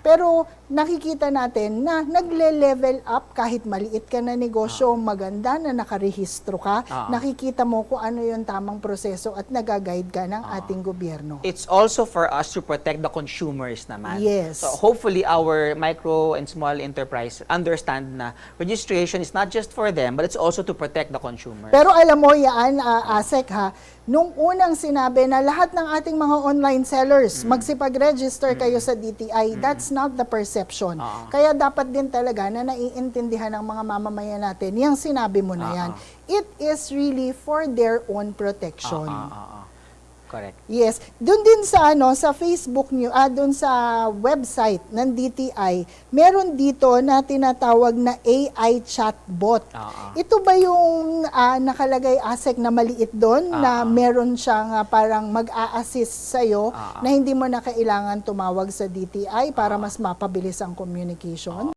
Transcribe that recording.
Pero nakikita natin na nagle-level up kahit maliit ka na negosyo, maganda na nakarehistro ka, Ah. nakikita mo kung ano yung tamang proseso at nagaguide ka ng ating gobyerno. It's also for us to protect the consumers naman. Yes. So hopefully our micro and small enterprise understand na registration is not just for them, but it's also to protect the consumer. Pero alam mo yan, ah, Asek ha, nung unang sinabi na lahat ng ating mga online sellers, magsipag-register kayo sa DTI, that's not the perception. Ah. Kaya dapat din talaga na naiintindihan ng mga mamamayan natin, yung sinabi mo na Ah, yan. ah. It is really for their own protection. Ah. Correct. Yes, doon din sa ano sa Facebook niyo, ah doon sa website ng DTI, meron dito na tinatawag na AI chatbot. Ah. Ito ba yung ah, nakalagay ASEC na maliit doon na Ah, ah. meron siyang ah, parang mag-a-assist sa iyo ah. na hindi mo na kailangan tumawag sa DTI para mas mapabilis ang communication?